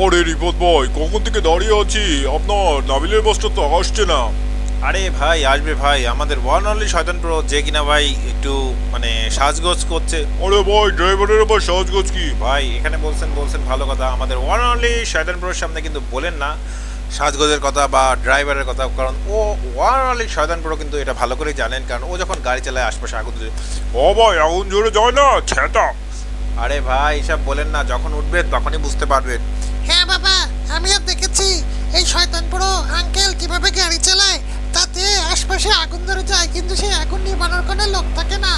আরে রিপোর্ট বয় কখন থেকে দাঁড়িয়ে আছি? আপনার নাবিলের বাসটা তো আসছে না। আরে ভাই আসবে ভাই। আমাদের ওয়ান অনলি শয়তান প্রো যে কিনা ভাই একটু মানে সাজগোজ করছে। আরে ভাই ড্রাইভারের আবার সাজগোজ কি? ভাই এখানে বলছেন বলছেন ভালো কথা। আমাদের ওয়ান অনলি শয়তান প্রোর সামনে কিন্তু বলেন না সাজগোজের কথা বা ড্রাইভারের কথা কারণ ও ওয়ান অনলি শয়তান প্রো কিন্তু এটা ভালো করেই জানেন কারণ ও যখন গাড়ি চালায় আশপাশে আগুন ও ভাই আগুন জোরে যায় না? ছেটা। আরে ভাই এসব বলেন না। যখন উঠবে তখনই বুঝতে পারবেন। হ্যাঁ বাবা আমিও দেখেছি। এই শয়তান পুরো আঙ্কেল কীভাবে গাড়ি চালায় তাতে আশপাশে আগুন ধরে যায় কিন্তু সে আগুন নিবানোর কোনো লোক থাকে না।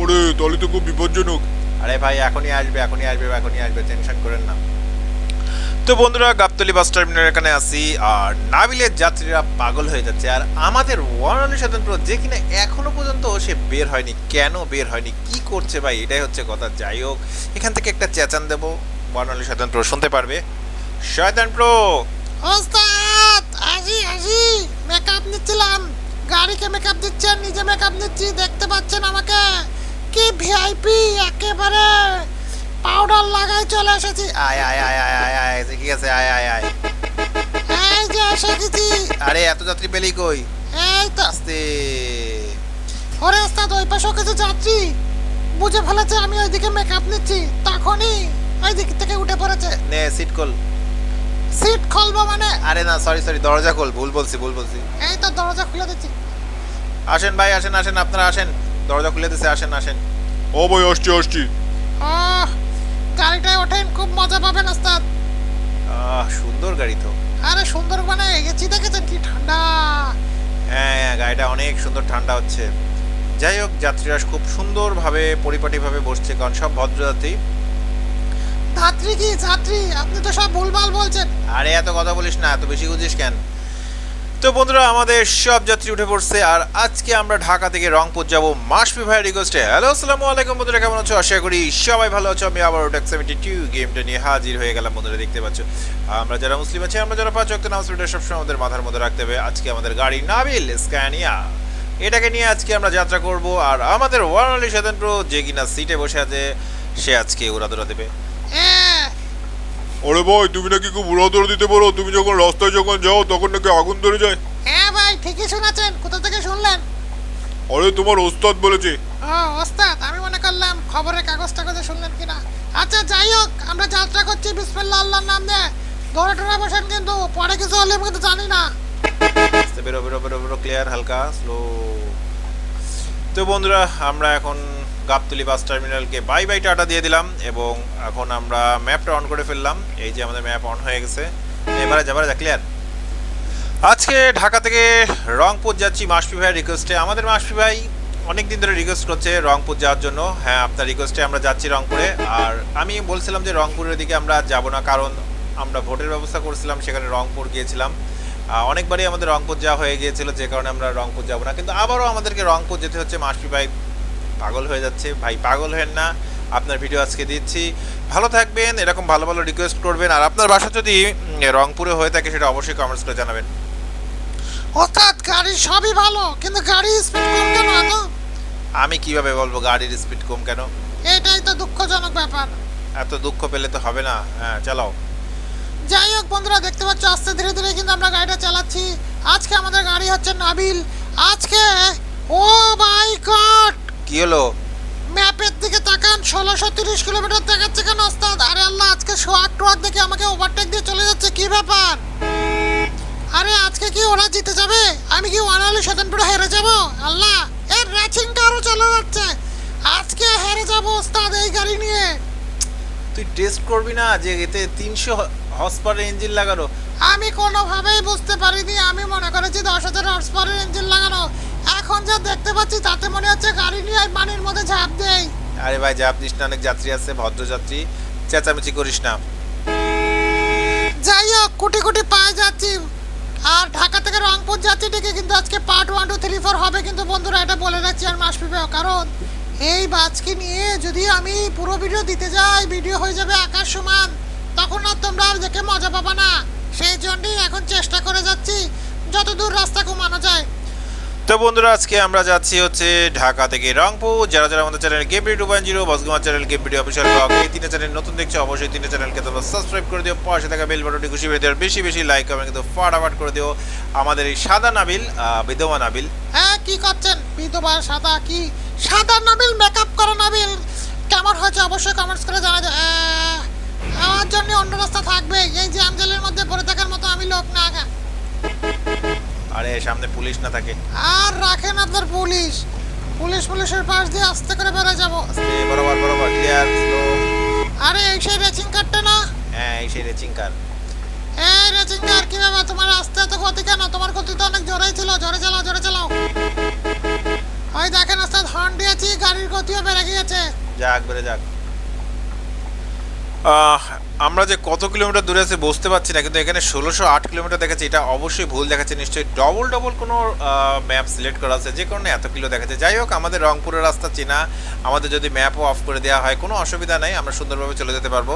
ওরে তাহলে তো খুব বিপজ্জনক। আরে ভাই এখনই আসবে এখনই আসবে এখনই আসবে টেনশন করেন না। তো বন্ধুরা গাবতলি বাস টার্মিনাল এখানে আসি আর নাবিলের যাত্রীরা পাগল হয়ে যাচ্ছে আর আমাদের ওয়ারালি স্বতন্ত্র যে কিনা এখনও পর্যন্ত সে বের হয়নি। কেন বের হয়নি? কি করছে ভাই? এটাই হচ্ছে কথা। যাই হোক এখান থেকে একটা চেঁচান দেবো। ওয়ারালি স্বতন্ত্র শুনতে পারবে। শয়তান প্রো। ওস্তাদ আজি আজি মেকআপ নিচ্ছিলাম। গাড়িকে মেকআপ দিচ্ছেন নিজে মেকআপ নিচ্ছি দেখতে পাচ্ছেন আমাকে। কি ভিআইপি একেবারে পাউডার লাগাই চলে এসেছি। আয় আয় আয় আয় আয় আয় ঠিক আছে আয় আয় আয়। এই যে এসে গেছি। আরে এত যাত্রী পেলি কই? এই তো। আস্তে। ওরে ওস্তাদ ওই পাশেও কিছু যাত্রী। বুঝে ফেলেছে আমি ওইদিকে মেকআপ নিচ্ছি। তখনই ওই দিক থেকে উঠে পড়েছে। নে সিট কল সিট খুলবো মানে? আরে না সরি সরি দরজা খোল ভুল বলছি ভুল বলছি। এই তো দরজা খুলে দিচ্ছি। আসেন ভাই আসেন আসেন আপনারা আসেন। দরজা খুলে দিছে আসেন আসেন। ও ভাই আসছি আসছি। আহ, গাড়িটায় ওঠেন খুব মজা পাবেন ওস্তাদ। আহ সুন্দর গাড়ি তো। আরে সুন্দরবনে গেছি দেখেছেন? কি ঠান্ডা। হ্যাঁ হ্যাঁ গাড়িটা অনেক সুন্দর ঠান্ডা হচ্ছে। যাই হোক যাত্রীরা খুব সুন্দরভাবে পরিপাটিভাবে বসছে কারণ সব ভদ্রযাত্রী। যাত্রী কি যাত্রী আপনি তো সব ভুলভাল বলছেন। আরে, এত কথা বলিস না, এত বেশি বুঝিস কেন? তো বন্ধুরা, আমাদের সব যাত্রী উঠে পড়ছে, আর আজকে আমরা ঢাকা থেকে রংপুর যাব মাসপি ভাইয়ের রিকোয়েস্টে হ্যালো আসসালামু আলাইকুম বন্ধুরা, কেমন আছো? আশা করি সবাই ভালো আছো। আমি আবার ওটা সেভেন্টি টু গেমটা নিয়ে হাজির হয়ে গেলাম বন্ধুরা, দেখতে পাচ্ছ। আমরা যারা মুসলিম আছি, আমরা যারা পাঁচ অক্ট নামাজ পড়ি সবসময় আমাদের মাথার মধ্যে রাখতে হবে। আজকে আমাদের গাড়ি নাবিল স্ক্যানিয়া। এটাকে নিয়ে আজকে আমরা যাত্রা করব, আর আমাদের ওয়ান সাধারণ প্রো যে কিনা সিটে বসে আছে, সে আজকে উড়াদুরা দেবে। আরে ভাই তুমি নাকি খুব উড়াদৌড় দিতে পারো। তুমি যখন রাস্তায় যখন যাও তখন নাকি আগুন ধরে যায়। হ্যাঁ ভাই ঠিকই শুনেছেন। কোথা থেকে শুনলেন? আরে তোমার ওস্তাদ বলেছে। ও ওস্তাদ আমি মনে করলাম খবরের কাগজ টাগজে শুনলেন কিনা। আচ্ছা যাই হোক আমরা যাত্রা করছি বিসমিল্লাহ আল্লাহর নাম দিয়ে ধরে টরে বসেন কিন্তু পরে কিছু হলে আমি কিন্তু জানি না। বেরো বেরো বেরো বেরো ক্লিয়ার হালকা স্লো তো বন্ধুরা আমরা এখন গাবতলি বাস টার্মিনালকে বাই বাই টাটা দিয়ে দিলাম এবং এখন আমরা ম্যাপটা অন করে ফেললাম। এই যে আমাদের ম্যাপ অন হয়ে গেছে। এবারে যাবারে যা ক্লিয়ার আজকে ঢাকা থেকে রংপুর যাচ্ছি মাসফি ভাইয়ের রিকোয়েস্টে আমাদের মাসফি ভাই অনেক দিন ধরে রিকোয়েস্ট করছে রংপুর যাওয়ার জন্য। হ্যাঁ আপনার রিকোয়েস্টে আমরা যাচ্ছি রংপুরে। আর আমি বলছিলাম যে রংপুরের দিকে আমরা যাব না, কারণ আমরা ভোটের ব্যবস্থা করছিলাম, সেখানে রংপুর গিয়েছিলাম। অনেকবারই আমাদের রংপুর যাওয়া হয়ে গিয়েছিল, যে কারণে আমরা রংপুর যাব না। কিন্তু আবারও আমাদেরকে রংপুর যেতে হচ্ছে মাসফি ভাই। পাগল হয়ে যাচ্ছে। ভাই পাগল হেন না। আপনার ভিডিও আজকে দিচ্ছি। ভালো থাকবেন এরকম ভালো ভালো রিকোয়েস্ট করবেন। আর আপনার বাসা যদি রংপুরে হয়ে থাকে সেটা অবশ্যই কমেন্টস করে জানাবেন। ওস্তাদ গাড়ি সবই ভালো কিন্তু গাড়ি স্পিড কম কেন এত আমি কীভাবে বলব গাড়ির স্পিড কম কেন? এটাই তো দুঃখজনক ব্যাপার। এত দুঃখ পেলে তো হবে না। হ্যাঁ চালাও। যাই হোক বন্ধুরা দেখতে পাচ্ছ আস্তে ধীরে ধীরে কিন্তু আমরা গাড়িটা চালাচ্ছি। আজকে আমাদের গাড়ি হচ্ছে নাবিল। আজকে ও মাই গড কি হলো? ম্যাপের দিকে তাকান ষোলোশো তিরিশ কিলোমিটার দেখাচ্ছে কেন ওস্তাদ? আরে আল্লাহ আজকে সোয়াক টোয়াক দেখে আমাকে ওভারটেক দিয়ে চলে যাচ্ছে কি ব্যাপার? আরে আজকে কি ওরা জিতে যাবে? আমি কি ওয়ানালি শতানপুরে হেরে যাব? আল্লাহ এর রেচিংটা আরও চলে যাচ্ছে। আজকে হেরে যাব ওস্তাদ এই গাড়ি নিয়ে। তুই টেস্ট করবি না যে এতে তিনশো হর্স পাওয়ার ইঞ্জিন লাগানো? আমি কোনোভাবেই বুঝতে পারিনি আমি মনে করেছি দশ হাজার হর্স পাওয়ারের ইঞ্জিন লাগানো। এখন যা দেখতে পাচ্ছি তাতে মনে হচ্ছে গাড়ি নিয়ে পানির মধ্যে ঝাঁপ দেই। আরে ভাই যা আপনিস না অনেক যাত্রী আছে ভদ্র যাত্রী চেঁচামেচি করিস না। যাই হোক কোটি কোটি পায়ে যাচ্ছি। আর ঢাকা থেকে রংপুর যাচ্ছি ঠিকই কিন্তু আজকে part one two three four হবে কিন্তু বন্ধুরা এটা বলে রাখছি আর মাস পিপেও কারণ এই বাজকে নিয়ে যদি আমি পুরো ভিডিও দিতে যাই ভিডিও হয়ে যাবে আকাশ সমান তখন আর তোমরা আর দেখে মজা পাবা না। সেই জন্যই এখন চেষ্টা করে যাচ্ছি যতদূর রাস্তা কমানো যায়। তো বন্ধুরা, আজকে আমরা যাচ্ছি হচ্ছে ঢাকা থেকে রংপুর। যারা যারা আমাদের channel game video two point zero boss gamer channel game video official blog, এই তিনটে চ্যানেল নতুন দেখছ, অবশ্যই তিনটে চ্যানেলকে তোমরা সাবস্ক্রাইব করে দিও। পাশে থাকা বেল বাটনটি খুশি হয়ে দিও বেশি বেশি লাইক কমেন্ট কিন্তু ফাটাফাট করে দিও। আমাদের এই সাদা নাবিল বিধবা নাবিল। হ্যাঁ কি করছেন? বিধবা, সাদা, কি? সাদা নাবিল মেকআপ করা নাবিল। কেমন হয়েছে অবশ্যই কমেন্টস করে জানা যায় আমার জন্য অন্য রাস্তা থাকবে। এই যে আঞ্জলের মধ্যে পড়ে থাকার মতো আমি লোক না আরে সামনে পুলিশ না থাকে। আর রাখেন আপনার পুলিশ। পুলিশ পুলিশের পাশ দিয়ে আস্তে করে বেড়ে যাব। আস্তে বরাবর বরাবর ক্লিয়ার স্লো আরে এই সেই রেচিং কারটা না? হ্যাঁ এই সেই রেচিং কার এই রেচিং কার কি ব্যাপার? তোমার আস্তে এত গতি কেন? তোমার গতি তো অনেক জোরেই ছিল। জোরে চালাও জোরে চালাও। ওই দেখেন আস্তে হর্ন দিয়েছি গাড়ির গতিও বেড়ে গিয়েছে। যাক বেড়ে যাক। আমরা যে কত কিলোমিটার দূরে আছে বুঝতে পারছি না কিন্তু এখানে ষোলোশো আট কিলোমিটার দেখাচ্ছে এটা অবশ্যই ভুল দেখাচ্ছে নিশ্চয়ই ডবল ডবল কোনো ম্যাপ সিলেক্ট করা আছে যে কারণে এত কিলো দেখাচ্ছে। যাই হোক আমাদের রংপুরের রাস্তা চেনা আমাদের যদি ম্যাপও অফ করে দেওয়া হয় কোনো অসুবিধা নেই আমরা সুন্দরভাবে চলে যেতে পারব।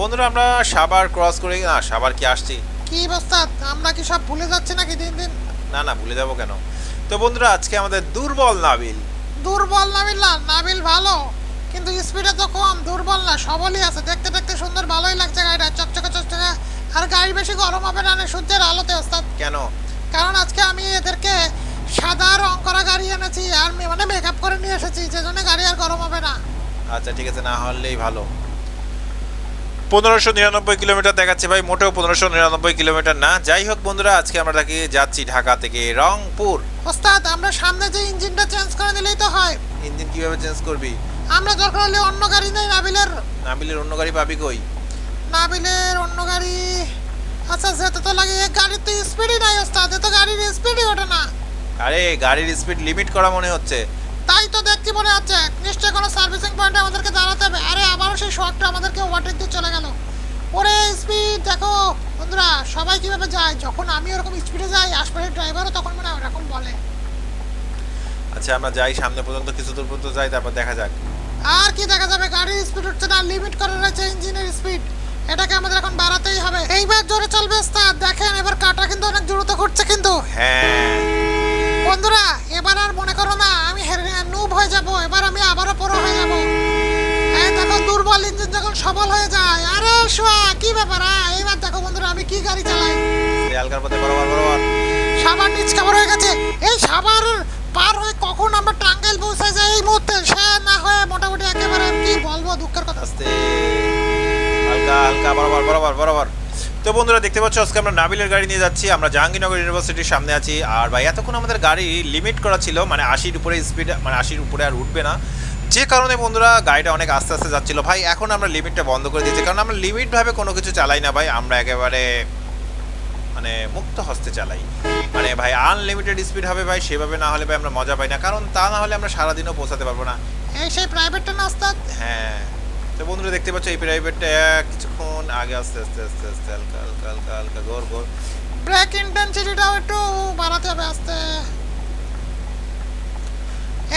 বন্ধুরা আমরা সাবার ক্রস করে না সাবার কি আসছি? কি অবস্থা? আমরা কি সব ভুলে যাচ্ছি নাকি দিন দিন? না না ভুলে যাব কেন? তো বন্ধুরা আজকে আমাদের দুর্বল নাবিল। দুর্বল নাবিল না নাবিল ভালো। কিন্তু স্পিডে তো কম দুর্বল না সবলই আছে। দেখতে দেখতে সুন্দর ভালোই লাগছে গাড়িটা। চকচকে চকচকে। আর গাড়ি বেশি গরম হবে না না সূর্যের আলোতে ওস্তাদ। কেন? কারণ আজকে আমি এদেরকে সাদা রং করা গাড়ি এনেছি আর মানে মেকআপ করে নিয়ে এসেছি যে জন্য গাড়ি আর গরম হবে না। আচ্ছা ঠিক আছে না হলেই ভালো। পনেরোশো নিরানব্বই কিলোমিটার দেখাচ্ছে ভাই মোটেও পনেরোশো নিরানব্বই কিলোমিটার না। যাই হোক বন্ধুরা আজকে আমরা থাকি যাচ্ছি ঢাকা থেকে রংপুর। ওস্তাদ আমরা সামনে যে ইঞ্জিনটা চেঞ্জ করে দিলেই তো হয়। ইঞ্জিন কীভাবে চেঞ্জ করবি? আমরা দরকার হলে অন্য গাড়ি নেই নাবিলের। নাবিলের অন্য গাড়ি পাবি কই? নাবিলের অন্য গাড়ি। আচ্ছা যেতে তো লাগে গাড়ির তো স্পিডই নাই ওস্তাদ তো গাড়ির স্পিডই ওঠে না। আরে গাড়ির স্পিড লিমিট করা মনে হচ্ছে। তাই তো দেখছি মনে হচ্ছে নিশ্চয়ই কোনো সার্ভিসিং পয়েন্টে আমাদেরকে দাঁড়াতে হবে। আরে আবারও সেই শকটা আমাদেরকে ওভারটেক দিয়ে চলে গেল। ওরে স্পিড দেখো বন্ধুরা সবাই কীভাবে যায়? যখন আমি ওরকম স্পিডে যাই আশপাশের ড্রাইভারও তখন মনে মানে ওরকম বলে। আচ্ছা আমরা যাই সামনে পর্যন্ত কিছু দূর পর্যন্ত যাই তারপর দেখা যাক। আর কি দেখা যাবে? গাড়ির স্পিড হচ্ছে না লিমিট করা রয়েছে ইঞ্জিনের স্পিড এটাকে আমাদের এখন বাড়াতেই হবে। এইবার জোরে চলবে ওস্তাদ দেখেন এবার কাটা কিন্তু অনেক দ্রুত করছে কিন্তু। হ্যাঁ। বন্ধুরা এবার আর মনে করো না আমি নুব হয়ে যাব। এবার আমি আবারও পুরো হয়ে যাব। দেখো দুর্বল ইঞ্জিন যখন সবল হয়ে যায়। আরে শোয়া কি ব্যাপার? এইবার দেখো বন্ধুরা আমি কি গাড়ি চালাই। হালকার পথে বরাবর বরাবর। সাবার নিচ কাবার হয়ে গেছে। এই সাবার পার হয়ে কখন আমরা টাঙ্গাইল পৌঁছে যাই? এই মুহূর্তে সে না হয়ে মোটামুটি একেবারে কি বলব, দুঃখের কথা। আস্তে। হালকা হালকা, বরাবর বরাবর বরাবর। তো বন্ধুরা, দেখতে পাচ্ছ, আজকে আমরা নাবিলের গাড়ি নিয়ে যাচ্ছি। আমরা জাহাঙ্গীরনগর ইউনিভার্সিটির সামনে আছি। আর ভাই, এতক্ষণ আমাদের গাড়ি লিমিট করা ছিল মানে আশির উপরে স্পিড মানে আশির উপরে আর উঠবে না। যে কারণে বন্ধুরা, গাড়িটা অনেক আস্তে আস্তে যাচ্ছিল। ভাই, এখন আমরা লিমিটটা বন্ধ করে দিয়েছি। কারণ আমরা লিমিটভাবে কোনো কিছু চালাই না, ভাই। আমরা একেবারে মানে মুক্ত হস্তে চালাই। মানে ভাই আনলিমিটেড স্পিড হবে ভাই সেভাবে না হলে ভাই আমরা মজা পাই না। কারণ তা না হলে আমরা সারাদিনও পৌঁছাতে পারব না। এই সেই প্রাইভেটটা না ওস্তাদ? হ্যাঁ। তো বন্ধুরা দেখতে পাচ্ছ এই প্রাইভেটটা কিছুক্ষণ আগে আস্তে আস্তে আস্তে আস্তে হালকা হালকা হালকা হালকা গোর গোর ব্রেক ইন্টেন্সিটিটাও একটু বাড়াতে হবে আস্তে।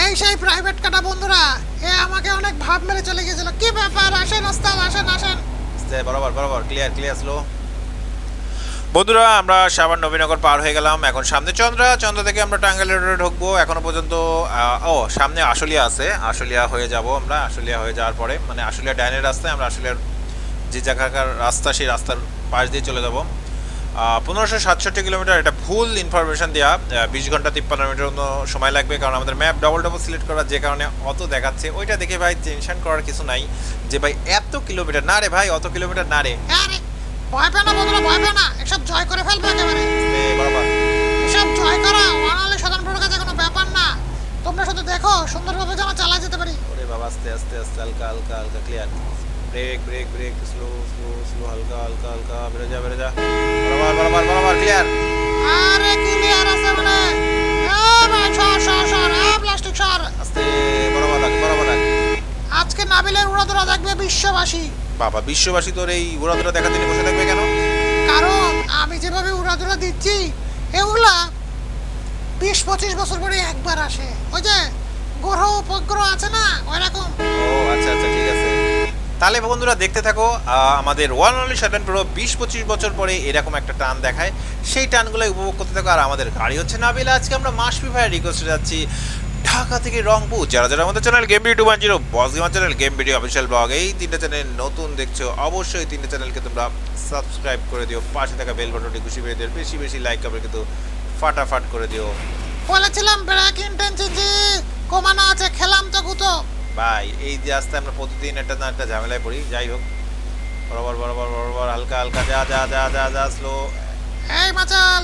এই সেই প্রাইভেট কাটা বন্ধুরা এ আমাকে অনেক ভাব মেরে চলে গিয়েছিল। কি ব্যাপার? আসেন ওস্তাদ আসেন আসেন। আস্তে বরাবর বরাবর ক্লিয়ার ক্লিয়ার স্লো বন্ধুরা, আমরা সাবান নবীনগর পার হয়ে গেলাম। এখন সামনে চন্দ্রা চন্দ্রা থেকে আমরা টাঙ্গাইল রোডে ঢুকবো। এখনও পর্যন্ত ও, সামনে আশুলিয়া আছে। আশুলিয়া হয়ে যাব আমরা। আশুলিয়া হয়ে যাওয়ার পরে মানে আশুলিয়া ডাইনের রাস্তায় আমরা আশুলিয়ার যে জায়গাকার রাস্তা, সেই রাস্তার পাশ দিয়ে চলে যাব। পনেরোশো সাতষট্টি কিলোমিটার, এটা ভুল ইনফরমেশন দেওয়া বিশ ঘণ্টা তিপ্পান্ন মিনিটের মতো সময় লাগবে, কারণ আমাদের ম্যাপ ডবল ডবল সিলেক্ট করা যে কারণে অত দেখাচ্ছে। ওইটা দেখে ভাই টেনশন করার কিছু নাই। যে ভাই এত কিলোমিটার, না রে ভাই, অত কিলোমিটার, না রে। ভয় পেও না বন্ধুরা ভয় পেও না। এসব জয় করে ফেলবে একেবারে। এসব জয় করা ওয়ানালে সাধারণ কাছে কোনো ব্যাপার না। তোমরা শুধু দেখো সুন্দরভাবে যেন চালা যেতে পারি। ওরে বাবা আস্তে আস্তে আস্তে হালকা হালকা হালকা clear brake brake brake slow slow slow হালকা হালকা হালকা বেরো যা বেরো যা। বরাবর বরাবর বরাবর ক্লিয়ার আরে ক্লিয়ার আছে মানে? আজকে নাবিলের উড়াদুরা দেখবে বিশ্ববাসী। বাবা বিশ্ববাসী তোর এই উড়াদুরা দেখার জন্য বসে থাকবে কেন? কারণ আমি যেভাবে উড়াদুরা দিচ্ছি এগুলা বিশ পঁচিশ বছর পরে একবার আসে। ওই যে গ্রহ উপগ্রহ আছে না ওই রকম ও আচ্ছা আচ্ছা ঠিক আছে। তাহলে বন্ধুরা দেখতে থাকো আমাদের ওয়ান অনলি সেভেন প্রো বিশ পঁচিশ বছর পরে এরকম একটা টান দেখায়। সেই টানগুলো উপভোগ করতে থাকো আর আমাদের গাড়ি হচ্ছে নাবিল আজকে আমরা মাসপি ভাইয়ের রিকোয়েস্টে যাচ্ছি। ঢাকা থেকে রংপুর। যারা যারা আমাদের channel game video one zero boss gamer channel game video official blog এই তিনটা চ্যানেল নতুন দেখছ অবশ্যই তিনটা চ্যানেলকে তোমরা সাবস্ক্রাইব করে দিও। পাশে থাকা বেল বাটনটি খুশি করে দিও বেশি বেশি লাইক করবে কিন্তু ফাটাফাট করে দিও। বলেছিলাম ব্রেক ইন্টেন্সিটি কমানো আছে খেলাম তো গুতো। ভাই এই যে আস্তে আমরা প্রতিদিন একটা না একটা ঝামেলায় পড়ি যাই হোক। বরাবর বরাবর বরাবর হালকা হালকা যা যা যা যা যা স্লো এই মাচাল!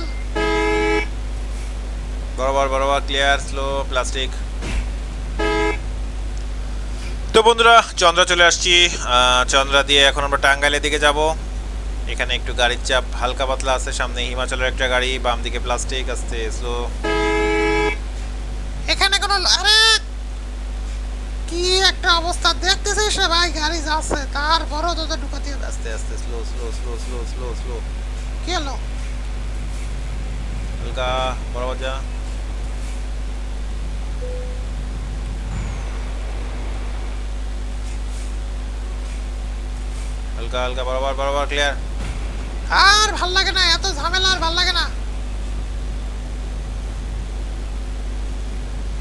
বরাবর বরাবর ক্লিয়ার স্লো প্লাস্টিক তো বন্ধুরা চন্দ্রা চলে আসছি। চন্দ্রা দিয়ে এখন আমরা টাঙ্গাইলের দিকে যাব। এখানে একটু গাড়ির চাপ হালকা পাতলা আছে সামনে হিমাচলের একটা গাড়ি বাম দিকে প্লাস্টিক আসতে স্লো এখানে কোনো আরে কি একটা অবস্থা দেখতেছিস ভাই? গাড়ি যাচ্ছে তারপরও তোদের ঢুকাতে হবে। আস্তে আস্তে slow slow slow slow slow slow কি হলো হালকা বরাবর যা। হালকা হালকা বরাবর বরাবর ক্লিয়ার আর ভালো লাগে না এত ঝামেলা আর ভালো লাগে না।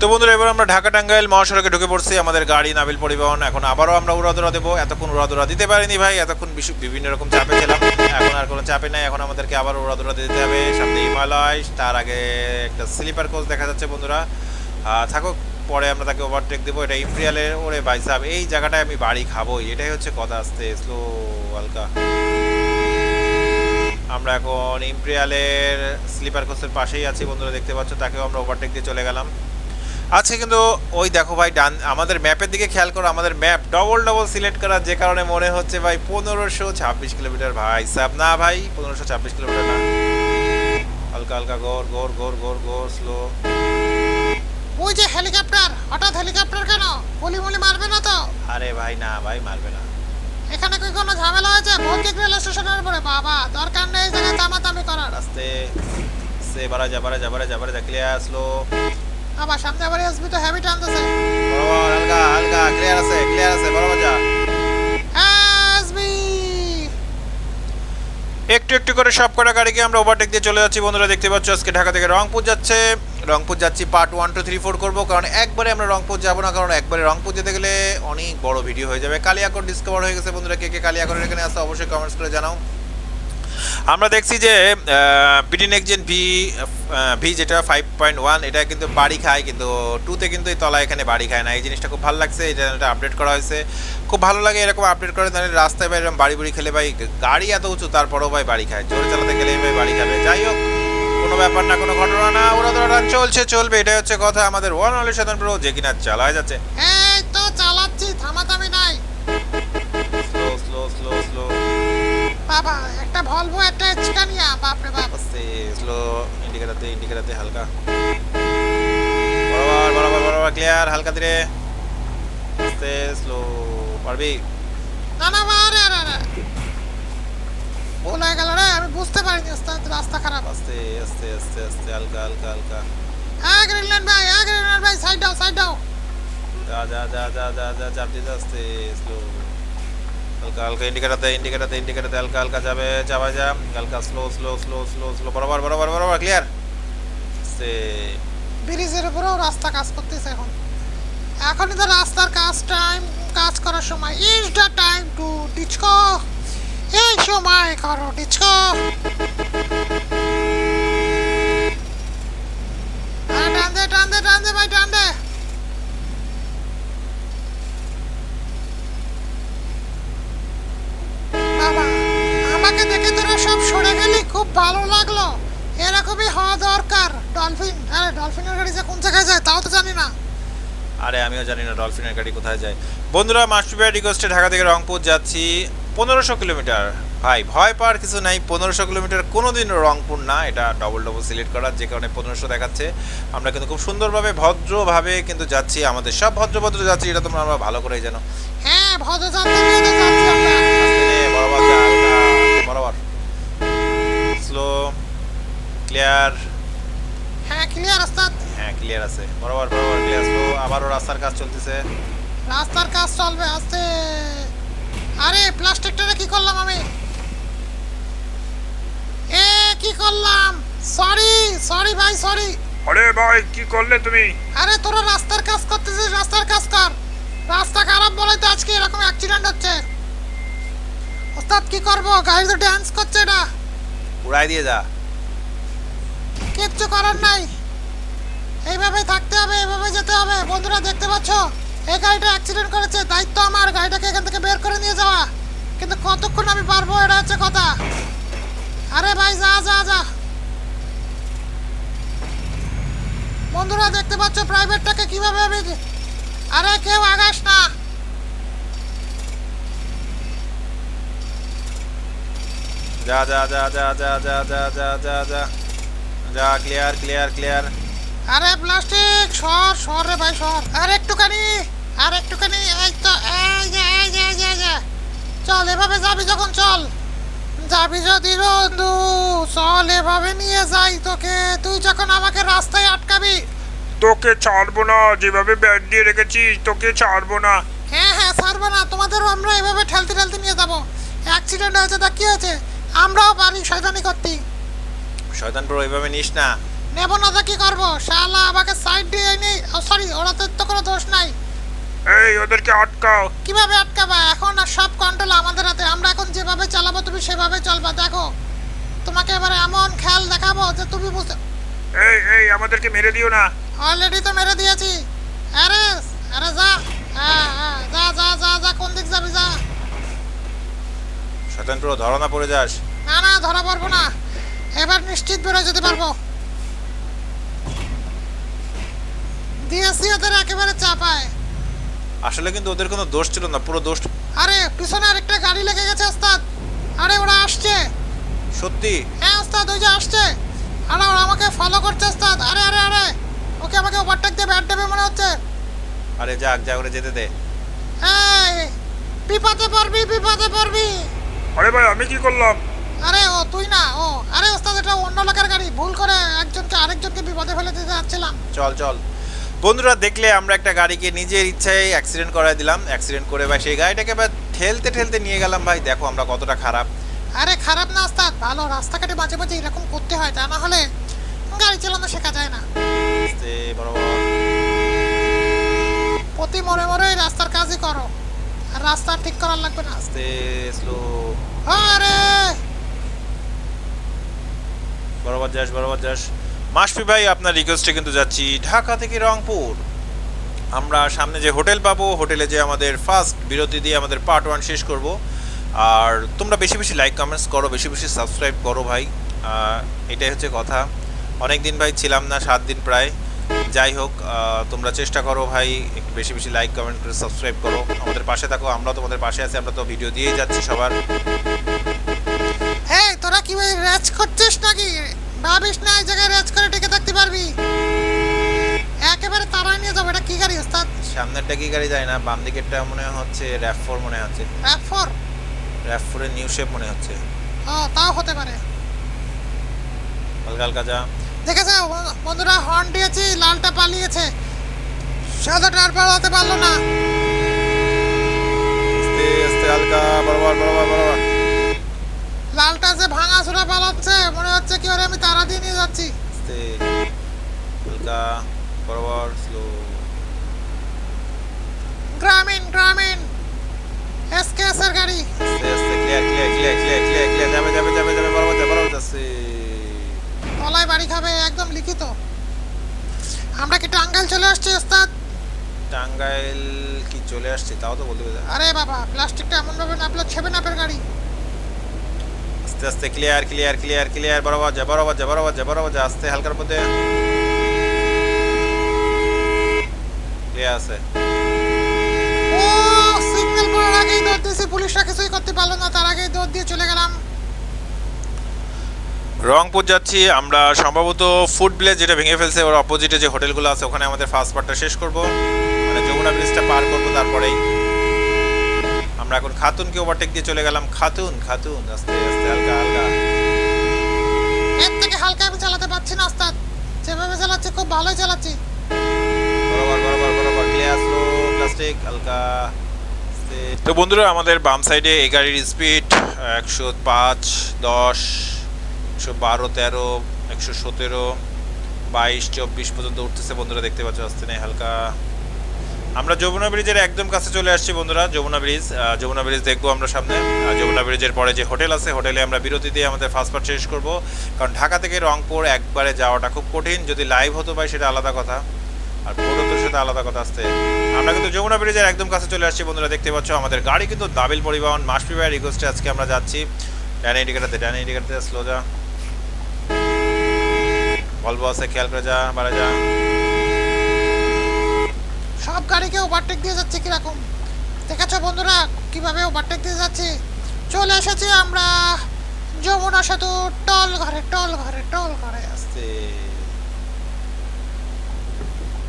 তো বন্ধুরা এবার আমরা ঢাকা টাঙ্গাইল মহাসড়কে ঢুকে পড়ছি আমাদের গাড়ি নাবিল পরিবহন। এখন আবারও আমরা উড়াদুরা দেবো। এতক্ষণ উড়াদুরা দিতে পারিনি ভাই এতক্ষণ বিভিন্ন রকম চাপে ছিলাম। এখন আর কোনো চাপে নাই এখন আমাদেরকে আবার উড়াদুরা দিতে হবে। সামনে হিমালয় তার আগে একটা স্লিপার কোচ দেখা যাচ্ছে বন্ধুরা। থাকুক। পরে আমরা তাকে ওভারটেক দেবো। এটা ইম্প্রিয়ালের ওরে ভাই সাহেব এই জায়গাটায় আমি বাড়ি খাবোই। এটাই হচ্ছে কথা আসতে স্লো হালকা। আমরা এখন ইম্প্রিয়ালের স্লিপার কোচের পাশেই আছি। বন্ধুরা, দেখতে পাচ্ছ, তাকেও আমরা ওভারটেক দিয়ে চলে গেলাম। আচ্ছা কিন্তু ওই দেখো ভাই, ডান, আমাদের ম্যাপের দিকে খেয়াল করো। আমাদের ম্যাপ ডবল ডবল সিলেক্ট করা, যে কারণে মনে হচ্ছে ভাই পনেরোশো ছাব্বিশ কিলোমিটার ভাই সাব। না ভাই, পনেরোশো ছাব্বিশ কিলোমিটার না। হালকা হালকা গোর গোর গোর গোর গোর স্লো ওই যে হেলিকপ্টার হঠাৎ হেলিকপ্টার কেন? গুলি মুলি মারবে না তো? আরে ভাই না ভাই মারবে না। এখানে কি কোনো ঝামেলা হয়েছে? ভৌতিক রেল স্টেশনের উপরে বাবা দরকার নেই এই জায়গায় তামাতামি করার। আস্তে সে বারা যা বাড়া যা বাড়া যা ক্লিয়ার আসলো আবার সামনে আবার আসবি তো হেভি টানতেছে। বরাবর হালকা হালকা ক্লিয়ার আছে ক্লিয়ার আছে বরাবর যা। একটু একটু করে সব কটা গাড়িকে আমরা ওভারটেক দিয়ে চলে যাচ্ছি। বন্ধুরা, দেখতে পাচ্ছ আজকে ঢাকা থেকে রংপুর যাচ্ছে। রংপুর যাচ্ছি part one two three four করব, কারণ একবারে আমরা রংপুর যাব না, কারণ একবারে রংপুর যেতে গেলে অনেক বড় ভিডিও হয়ে যাবে। কালিয়াকর ডিসকভার হয়ে গেছে। বন্ধুরা, কে কে কালিয়াকরের এখানে আসতে অবশ্যই কমেন্টস করে জানাও। আমরা দেখছি যে বিডি নেক্সজেন ভি ভি যেটা ফাইভ পয়েন্ট ওয়ান এটা কিন্তু বাড়ি খায়, কিন্তু টুতে কিন্তু এই তলা এখানে বাড়ি খায় না। এই জিনিসটা খুব ভালো লাগছে, এই চ্যানেলটা আপডেট করা হয়েছে। খুব ভালো লাগে এরকম আপডেট করে, তাহলে রাস্তায় ভাই এরকম বাড়ি বুড়ি খেলে ভাই গাড়ি এত উঁচু, তারপরেও ভাই বাড়ি খায়। জোরে চালাতে গেলেই ভাই বাড়ি খাবে। যাই হোক, কোনো ব্যাপার না, কোনো ঘটনা না, ওরা রান চলছে, চলবে, এটাই হচ্ছে কথা। আমাদের ওয়ান অনলি সাধারণ প্রো যে কিনা চালায় যাচ্ছে। তো চালাচ্ছি থামাথামি নাই। বাবা একটা ভলভো একটা চিকানিয়া বাপরে বাপ। আস্তে স্লো ইন্ডিকেটারতে ইন্ডিকেটারতে হালকা। বরাবর বরাবর বরাবর ক্লিয়ার হালকা ধীরে। আস্তে স্লো পারবি? না না আরে আরে আরে। ভুল হয়ে গেল রে আমি বুঝতে পারিনি ওস্তাদ, রাস্তা খারাপ। আস্তে আস্তে আস্তে আস্তে হালকা হালকা হালকা। হ্যাঁ গ্রিনল্যান্ড ভাই হ্যাঁ গ্রিনল্যান্ড ভাই সাইড দাও সাইড দাও। যা যা যা যা যা যা চাপ দিতে আস্তে স্লো হালকা হালকা ইন্ডিকেটারতে ইন্ডিকেটারতে ইন্ডিকেটারতে হালকা হালকা যাবে যাবা যা হালকা slow slow slow slow slow বরাবর বরাবর বরাবর ক্লিয়ার সে ব্রিজের উপরেও রাস্তা কাজ করতেছে এখন। এখনই তো রাস্তার কাজ টাইম কাজ করার সময়। Is the time to disco এই সময় করো ডিচকো টান দে টান দে টান দে ভাই, টান দে। খুব ভালো লাগল। এরকমই হওয়া দরকার। ডলফিন আরে ডলফিনের গাড়ি যে কোন জায়গায় যায় তাও তো জানি না। আরে আমিও জানি না ডলফিনের গাড়ি কোথায় যায়। বন্ধুরা মাস্টুবিয়া রিকোয়েস্টে ঢাকা থেকে রংপুর যাচ্ছি। পনেরোশো কিলোমিটার। ভাই ভয় পাওয়ার কিছু নাই। পনেরোশো কিলোমিটার কোনোদিন রংপুর না। এটা ডবল ডবল সিলেক্ট করা। যে কারণে পনেরোশো দেখাচ্ছে। আমরা কিন্তু খুব সুন্দরভাবে ভদ্রভাবে কিন্তু যাচ্ছি। আমাদের সব ভদ্র ভদ্র যাচ্ছি। এটা তোমরা আমরা ভালো করেই জানো। হ্যাঁ ভদ্র যাচ্ছি বরাবর। স্লো ক্লিয়ার হ্যাঁ ক্লিয়ার ওস্তাদ হ্যাঁ ক্লিয়ার আছে। বরাবর বরাবর ক্লিয়ার স্লো আবারও রাস্তার কাজ চলতেছে। রাস্তার কাজ চলবে আস্তে আরে প্লাস্টিকটারে কি করলাম আমি? এ কি করলাম? সরি সরি ভাই সরি আরে ভাই কি করলে তুমি? আরে তোরা রাস্তার কাজ করতেছিস রাস্তার কাজ কর। রাস্তা খারাপ বলে তো আজকে এরকম অ্যাক্সিডেন্ট হচ্ছে। ওস্তাদ কি করব? গাড়ি তো ড্যান্স করছে না। উড়াই দিয়ে যা। কিচ্ছু করার নাই। এইভাবে থাকতে হবে এইভাবে যেতে হবে। বন্ধুরা, দেখতে পাচ্ছ? এই গাড়িটা অ্যাক্সিডেন্ট করেছে, দায়িত্ব আমার। গাড়িটাকে এখান থেকে বের করে নিয়ে যাওয়া। কিন্তু কতক্ষণ আমি পারব, এটা হচ্ছে কথা। আরে ভাই, যা যা যা। বন্ধুরা, দেখতে পাচ্ছ? প্রাইভেটটাকে কীভাবে আমি আরে কেউ আগাস না। যা যা যা যা যা যা যা যা যা যা। যা ক্লিয়ার ক্লিয়ার ক্লিয়ার আরে প্লাস্টিক সর সর রে ভাই সর। আর একটুখানি আর একটুখানি এই তো এই যে এই যে এই যে এই যে। চল এভাবে যাবি যখন চল। যাবি যদি বন্ধু চল এভাবে নিয়ে যাই তোকে। তুই যখন আমাকে রাস্তায় আটকাবি। তোকে ছাড়বো না যেভাবে ব্যাট দিয়ে রেখেছিস তোকে ছাড়বো না। হ্যাঁ হ্যাঁ ছাড়বো না। তোমাদেরও আমরা এভাবে ঠেলতে ঠেলতে নিয়ে যাব। অ্যাক্সিডেন্ট হয়েছে তা কি হয়েছে? আমরাও পারি শয়তানি করতে। শয়তান প্রো এইভাবে নিস না। নেব না তা কি করব? শালা আমাকে সাইড দিয়ে নেই সরি ওরা তো তো কোনো দোষ নাই। এই ওদেরকে আটকাও। কীভাবে আটকাবা? এখন আর সব কন্ট্রোল আমাদের হাতে। আমরা এখন যেভাবে চালাবো তুমি সেভাবে চলবা। দেখো তোমাকে এবারে এমন খেয়াল দেখাবো যে তুমি বুঝতে এই এই আমাদেরকে মেরে দিও না। অলরেডি তো মেরে দিয়েছি। আরে আরে যা। হ্যাঁ হ্যাঁ যা যা যা যা কোন দিক যাবি যা। শয়তান প্রো ধরো না পড়ে যাস। না না ধরা পড়ব না। এবার নিশ্চিত বেরোয় যেতে পারব। দিয়েছি ওদের একেবারে চাপায়। আসলে কিন্তু ওদের কোনো দোষ ছিল না পুরো দোষ আরে পিছনে আরেকটা গাড়ি লেগে গেছে ওস্তাদ। আরে ওরা আসছে। সত্যি? হ্যাঁ ওস্তাদ ওই যে আসছে। আরে ওরা আমাকে ফলো করছে ওস্তাদ। আরে আরে আরে ওকে আমাকে ওভারটেক দিয়ে ব্যাট দেবে মনে হচ্ছে। আরে যাক যা করে যেতে দে। এই বিপদে পড়বি বিপদে পড়বি। আরে ভাই আমি কি করলাম? আরে ও তুই না ও আরে ওস্তাদ এটা অন্য লোকের গাড়ি। ভুল করে একজনকে আরেকজনকে বিপদে ফেলে দিতে যাচ্ছিলাম। চল চল। বন্ধুরা দেখলে আমরা একটা গাড়িকে নিজের ইচ্ছায় অ্যাক্সিডেন্ট করায় দিলাম। অ্যাক্সিডেন্ট করে ভাই সেই গাড়িটাকে এবার ঠেলতে ঠেলতে নিয়ে গেলাম ভাই। দেখো আমরা কতটা খারাপ। আরে খারাপ না ওস্তাদ ভালো। রাস্তাঘাটে মাঝে মাঝে এরকম করতে হয় তা না হলে গাড়ি চালানো শেখা যায় না। প্রতি মরে মরে রাস্তার কাজই করো। আর রাস্তা ঠিক করার লাগবে না। আস্তে স্লো আরে! বরাবর যাস বরাবর যাস। মাসফি ভাই, আপনার রিকোয়েস্টে কিন্তু যাচ্ছি। ঢাকা থেকে রংপুর। আমরা সামনে যে হোটেল পাবো, হোটেলে যে আমাদের ফার্স্ট বিরতি দিয়ে আমাদের পার্ট ওয়ান শেষ করব। আর তোমরা বেশি বেশি লাইক কমেন্টস করো, বেশি বেশি সাবস্ক্রাইব করো ভাই। এটাই হচ্ছে কথা। অনেক দিন ভাই ছিলাম না, সাত দিন প্রায়। যাই হোক তোমরা চেষ্টা করো ভাই একটু বেশি বেশি লাইক কমেন্ট করে সাবস্ক্রাইব করো। আমাদের পাশে থাকো আমরা তোমাদের পাশে আছি আমরা তো ভিডিও দিয়েই যাচ্ছি সবার। এই তোরা কি ওই রেজ করছিস নাকি? ভাবিস না এই জায়গায় রেজ করে টিকে থাকতে পারবি? একেবারে তারাই নিয়ে যাব এটা কি গাড়ি ওস্তাদ? সামনেরটা কি গাড়ি যায় না বাম দিকেরটা মনে হচ্ছে র্যাপ ফোর মনে হচ্ছে। এফ ফোর র্যাপ ফোরের নিউ শেপ মনে হচ্ছে। ও তাও হতে পারে। হালকা হালকা যা দেখেছে? বন্ধুরা হর্ন দিয়েছি লালটা পালিয়েছে। সাদাটা আর পালাতে পারল না। আস্তে আস্তে হালকা বরাবর বরাবর বরাবর। লালটা যে ভাঙা চূড়া পালাচ্ছে মনে হচ্ছে কি ওরে আমি তারা দিয়ে নিয়ে যাচ্ছি। আস্তে হালকা বরাবর স্লো গ্রামীণ গ্রামীণ। এসকেএস এর গাড়ি। আস্তে আস্তে clear clear clear clear clear যাবে যাবে যাবে যাবে বরাবর যাবে বরাবর যাচ্ছে। তলায় বাড়ি খাবে একদম লিখিত। আমরা কি টাঙ্গাইল চলে আসছি ওস্তাদ? টাঙ্গাইল কি চলে আসছে তাও তো বলতে না। আরে বাবা প্লাস্টিকটা এমন ভাবে নাপলো সেভেন আপের গাড়ি। আস্তে আস্তে ক্লিয়ার ক্লিয়ার ক্লিয়ার ক্লিয়ার বরাবর যা বরাবর যা বরাবর যা বরাবর যা আস্তে হালকার মধ্যে। ক্লিয়ার আছে। ও সিগন্যাল পড়ার আগেই দৌড় দিয়েছি পুলিশরা কিছুই করতে পারল না তার আগেই দৌড় দিয়ে চলে গেলাম। রংপুর যাচ্ছি আমরা সম্ভবত ফুড ভিলেজ যেটা ভেঙে ফেলছে ওর অপোজিটে যে হোটেলগুলো আছে ওখানে আমাদের ফার্স্ট পার্টটা শেষ করব। মানে যমুনা ব্রিজটা পার করব তারপরেই। আমরা এখন খাতুনকে ওভারটেক দিয়ে চলে গেলাম। খাতুন খাতুন আস্তে আস্তে হালকা হালকা। এর থেকে হালকা আমি চালাতে পারছি না ওস্তাদ। যেভাবে চালাচ্ছি খুব ভালোই চালাচ্ছি। বরাবর বরাবর বরাবর ক্লিয়ার স্লো প্লাস্টিক হালকা তো বন্ধুরা আমাদের বাম সাইডে এই গাড়ির স্পিড একশো পাঁচ দশ একশো বারো, তেরো, একশো সতেরো, বাইশ, চব্বিশ পর্যন্ত উঠতেছে। বন্ধুরা দেখতে পাচ্ছ আসতে নেই হালকা। আমরা যমুনা ব্রিজের একদম কাছে চলে আসছি, বন্ধুরা। যমুনা ব্রিজ যমুনা ব্রিজ দেখব আমরা সামনে। যমুনা ব্রিজের পরে যে হোটেল আছে, হোটেলে আমরা বিরতি দিয়ে আমাদের ফার্স্ট পার্ট শেষ করব। কারণ ঢাকা থেকে রংপুর একবারে যাওয়াটা খুব কঠিন। যদি লাইভ হতো ভাই, সেটা আলাদা কথা। আর ফটো তো সেটা আলাদা কথা আসতে। আমরা কিন্তু যমুনা ব্রিজের একদম কাছে চলে আসছি, বন্ধুরা। দেখতে পাচ্ছ, আমাদের গাড়ি কিন্তু দাবিল পরিবহন, মাসপি ভাই রিকোয়েস্টে আজকে আমরা যাচ্ছি। ডান ইন্ডিকেটারতে ডান ইন্ডিকেটারতে স্লো যা। ভলভো আছে খেয়াল করে যা বাড়া যা। সব গাড়িকে ওভারটেক দিয়ে যাচ্ছে কীরকম? দেখেছ বন্ধুরা কীভাবে ওভারটেক দিয়ে যাচ্ছে? চলে এসেছি আমরা যমুনা সেতু টল ঘরে টল ঘরে টল ঘরে আস্তে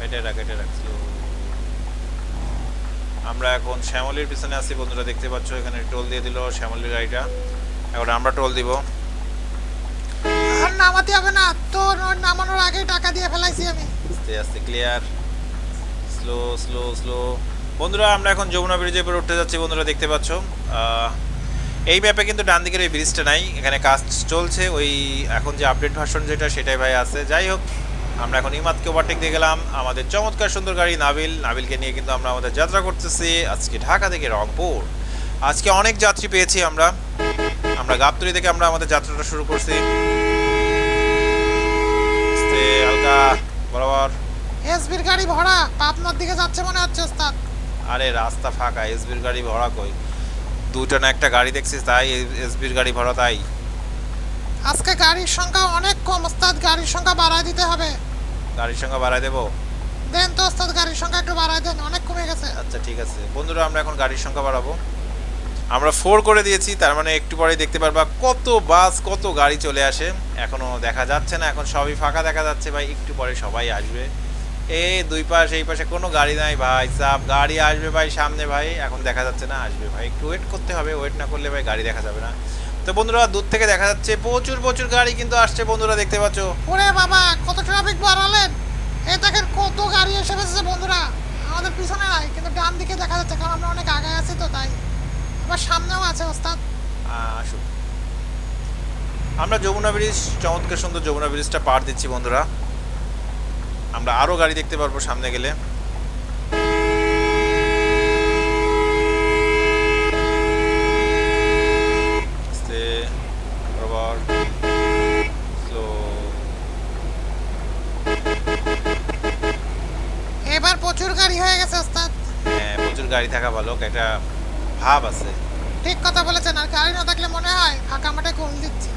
এটা রাখ এটা রাখ আমরা এখন শ্যামলির পিছনে আছি বন্ধুরা দেখতে পাচ্ছ এখানে টোল দিয়ে দিল শ্যামলির গাড়িটা। এখন আমরা টোল দিব। আর নামাতে হবে না। তোর নামানোর আগে টাকা দিয়ে ফেলাইছি আমি। আস্তে আস্তে ক্লিয়ার স্লো স্লো স্লো বন্ধুরা, আমরা এখন যমুনা ব্রিজের উপর উঠতে যাচ্ছি, বন্ধুরা, দেখতে পাচ্ছ? এই ম্যাপে কিন্তু ডান দিকের এই ব্রিজটা নাই, এখানে কাজ চলছে। ওই এখন যে আপডেট ভার্সন যেটা, সেটাই ভাই আছে। যাই হোক, আমরা এখন ইমাদকে ওভারটেক দিয়ে গেলাম। আমাদের চমৎকার সুন্দর গাড়ি নাবিল। নাবিলকে নিয়ে কিন্তু আমরা আমাদের যাত্রা করতেছি। আজকে ঢাকা থেকে রংপুর। আজকে অনেক যাত্রী পেয়েছি আমরা। আমরা গাবতলি থেকে আমরা আমাদের যাত্রাটা শুরু করছি আস্তে হালকা বরাবর। এসবির গাড়ি ভরা পাবনার দিকে যাচ্ছে মনে হচ্ছে ওস্তাদ। আরে রাস্তা ফাঁকা এসবির গাড়ি ভরা কই? দুটো না একটা গাড়ি দেখছিস তাই এসবির গাড়ি ভরা তাই। আজকে গাড়ির সংখ্যা অনেক কম ওস্তাদ গাড়ির সংখ্যা বাড়ায় দিতে হবে। গাড়ির সঙ্গে বাড়াই দেবো? দেন তো ওস্তাদ গাড়ির সংখ্যা একটু বাড়ায় দেন অনেক কমে গেছে। আচ্ছা ঠিক আছে। বন্ধুরা আমরা এখন গাড়ির সংখ্যা বাড়াবো। আমরা ফোর করে দিয়েছি, তার মানে একটু পরে দেখতে পারবা কত বাস কত গাড়ি চলে আসে। এখনও দেখা যাচ্ছে না, এখন সবই ফাঁকা দেখা যাচ্ছে ভাই, একটু পরে সবাই আসবে। এ দুই পাশ, এই পাশে কোনো গাড়ি নাই ভাই সাপ গাড়ি আসবে ভাই সামনে ভাই, এখন দেখা যাচ্ছে না, আসবে ভাই। একটু ওয়েট করতে হবে ওয়েট না করলে ভাই গাড়ি দেখা যাবে না। তো বন্ধুরা, দূর থেকে দেখা যাচ্ছে, প্রচুর প্রচুর গাড়ি কিন্তু আসছে বন্ধুরা, দেখতে পাচ্ছ। ওরে বাবা, কত ট্রাফিক বাড়ালেন এই দেখেন কত গাড়ি এসে বন্ধুরা। আমাদের পিছনে নাই, কিন্তু ডান দিকে দেখা যাচ্ছে, কারণ আমরা অনেক আগে আছি তো, তাই। আবার সামনেও আছে ওস্তাদ। আসুন। আমরা যমুনা ব্রিজ চমৎকার সুন্দর যমুনা ব্রিজটা পার দিচ্ছি বন্ধুরা। আমরা আরও গাড়ি দেখতে পারব সামনে গেলে। এবার প্রচুর গাড়ি হয়ে গেছে ওস্তাদ। হ্যাঁ প্রচুর গাড়ি থাকা ভালো। একটা ভাব আছে। ঠিক কথা বলেছেন আর গাড়ি না থাকলে মনে হয় ফাঁকা মাঠে গোল দিচ্ছি।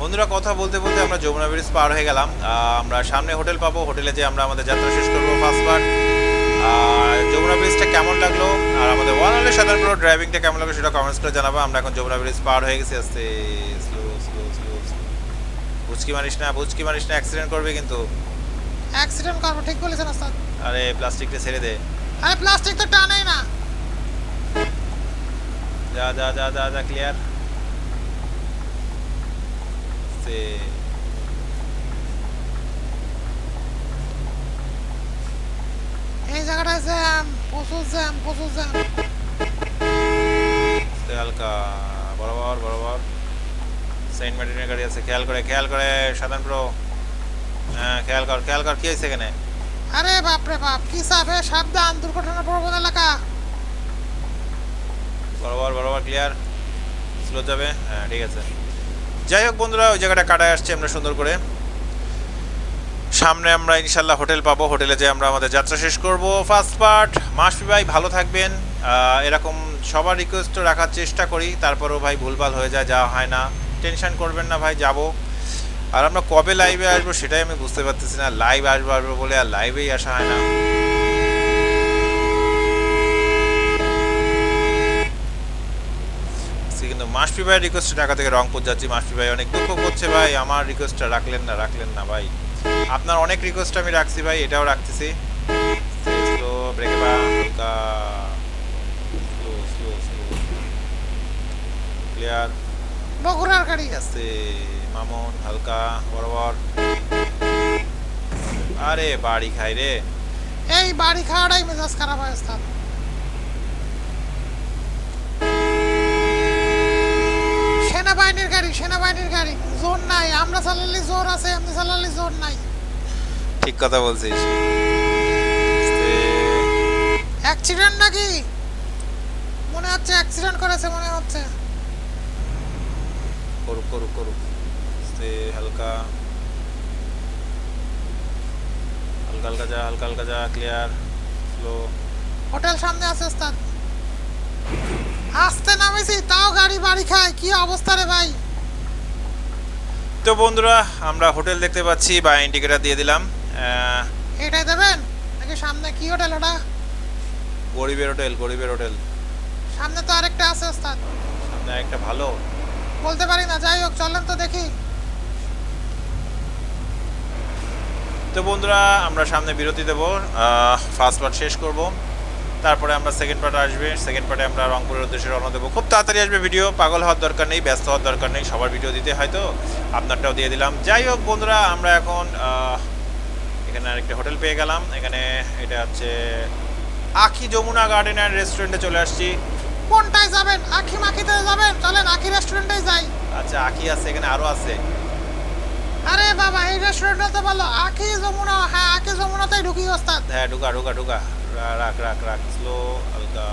বন্ধুরা কথা বলতে বলতে আমরা যমুনা ব্রিজ পার হয়ে গেলাম। আমরা সামনে হোটেল পাবো। হোটেলে যে আমরা আমাদের যাত্রা শেষ করব ফার্স্ট পার্ট আর যমুনা ব্রিজটা কেমন লাগল? আর আমাদের ওয়ান হলে সাধারণ পুরো ড্রাইভিংটা কেমন লাগল সেটা কমেন্টস করে জানাব। আমরা এখন যমুনা ব্রিজ পার হয়ে গেছি। আস্তে স্লো স্লো স্লো বুঝকি মারিস না বুঝকি মানিস না অ্যাক্সিডেন্ট করবে কিন্তু। অ্যাক্সিডেন্ট করব ঠিক বলেছেন ওস্তাদ। আরে প্লাস্টিকটা ছেড়ে দে। আরে প্লাস্টিক তো টানেই না। যা যা যা যা যা ক্লিয়ার সে এই জায়গাটায় জ্যাম প্রচুর জ্যাম প্রচুর জ্যাম। হালকা বরাবর বরাবর। সেন্ট মার্টিনের গাড়ি আছে খেয়াল করে খেয়াল করে সাধারণ প্রো হ্যাঁ খেয়াল কর খেয়াল কর কি হয়েছে এখানে? আরে বাপরে বাপ কি সাবে সাবধান দুর্ঘটনা প্রবণ এলাকা। বরাবর বরাবর ক্লিয়ার স্লো যাবে হ্যাঁ ঠিক আছে। যাই হোক বন্ধুরা, ওই জায়গাটা কাটায় আসছে আমরা সুন্দর করে। সামনে আমরা ইনশাল্লাহ হোটেল পাবো। হোটেলে যে আমরা আমাদের যাত্রা শেষ করব। ফার্স্ট পার্ট মাসফি ভাই ভালো থাকবেন। এরকম সবার রিকোয়েস্ট রাখার চেষ্টা করি। তারপরেও ভাই ভুলভাল হয়ে যায়, যাওয়া হয় না। টেনশন করবেন না ভাই, যাব। আর আমরা কবে লাইভে আসব সেটাই আমি বুঝতে পারতেছি না। লাইভ আসব আসব বলে আর লাইভেই আসা হয় না আজকে কিন্তু মাসপি ভাইয়ের রিকোয়েস্ট ঢাকা থেকে রংপুর যাচ্ছি। মাসপি ভাই অনেক দুঃখ করছে ভাই। আমার রিকোয়েস্টটা রাখলেন না রাখলেন না ভাই। আপনার অনেক রিকোয়েস্ট আমি রাখছি ভাই এটাও রাখতেছি। ক্লিয়ার বগুড়ার গাড়ি আস্তে মামুন হালকা বরাবর। আরে বাড়ি খাই রে। এই বাড়ি খাওয়াটাই মেজাজ খারাপ হয় ওস্তাদ সেনাবাহিনীর গাড়ি সেনাবাহিনীর গাড়ি। জোর নাই। আমরা চালালে জোর আছে এমনি চালালে জোর নাই। ঠিক কথা বলছিস। অ্যাক্সিডেন্ট নাকি? মনে হচ্ছে অ্যাক্সিডেন্ট করেছে মনে হচ্ছে। করুক করুক করুক। হালকা। হালকা হালকা যা হালকা হালকা যা ক্লিয়ার স্লো হোটেল সামনে আছে ওস্তাদ। আসতে নামেছি তাও গাড়ি বাড়ি খায় কি অবস্থা রে ভাই? তো বন্ধুরা আমরা হোটেল দেখতে পাচ্ছি বা ইন্ডিকেটার দিয়ে দিলাম। এটাই দেবেন? নাকি সামনে কি হোটেল ওটা? গরিবের হোটেল গরিবের হোটেল। সামনে তো আরেকটা আছে ওস্তাদ। সামনে একটা ভালো। বলতে পারি না যাই হোক চলেন তো দেখি। তো বন্ধুরা আমরা সামনে বিরতি দেব। ফার্স্ট পার্ট শেষ করব। তারপরে আমরা সেকেন্ড পার্ট আসবে। সেকেন্ড পার্টে আমরা রংপুরের উদ্দেশ্যে রওনা দেবো। খুব তাড়াতাড়ি আসবে ভিডিও পাগল হওয়ার দরকার নেই ব্যস্ত হওয়ার দরকার নেই সবার ভিডিও দিতে হয়তো আপনারটাও দিয়ে দিলাম। যাই হোক বন্ধুরা আমরা এখন এখানে আরেকটা হোটেল পেয়ে গেলাম। এখানে এটা হচ্ছে আখি যমুনা গার্ডেন অ্যান্ড রেস্টুরেন্টে চলে আসছি। কোনটায় যাবেন? আখি মাখিতে যাবেন? চলেন আখি রেস্টুরেন্টেই যাই। আচ্ছা আখি আছে এখানে আরও আছে। আরে বাবা এই রেস্টুরেন্টটা তো ভালো আখি যমুনা হ্যাঁ আখি যমুনাতেই ঢুকি ওস্তাদ। হ্যাঁ ঢুকা ঢুকা ঢুকা। রাখ রাখ রাখ স্লো হালকা।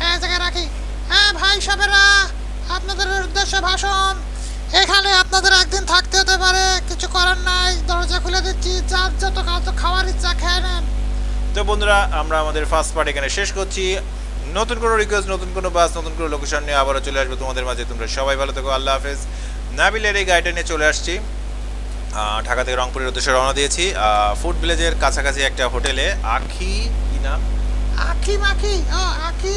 হ্যাঁ জায়গায় রাখি। হ্যাঁ ভাই সাহেবেরা আপনাদের উদ্দেশ্যে ভাষণ। এখানে আপনাদের একদিন থাকতে হতে পারে কিছু করার নাই দরজা খুলে দিচ্ছি যার যত খাওয়া খাওয়ার ইচ্ছা খেয়ে নেন। তো বন্ধুরা আমরা আমাদের ফার্স্ট পার্ট এখানে শেষ করছি। নতুন কোনো রিকোয়েস্ট নতুন কোনো বাস নতুন কোনো লোকেশন নিয়ে আবারও চলে আসব তোমাদের মাঝে। তোমরা সবাই ভালো থেকো আল্লাহ হাফেজ। নাবিলের এই গাড়িটা নিয়ে চলে আসছি। ঢাকা থেকে রংপুরের উদ্দেশ্যে রওনা দিয়েছি। ফুড ভিলেজের কাছাকাছি একটা হোটেলে আখি কি নাম? আখি মাখি আখি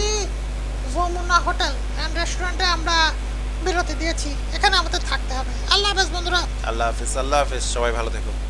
যমুনা হোটেল অ্যান্ড রেস্টুরেন্টে আমরা বিরতি দিয়েছি। এখানে আমাদের থাকতে হবে। আল্লাহ হাফেজ বন্ধুরা। আল্লাহ হাফেজ আল্লাহ হাফেজ সবাই ভালো থেকো।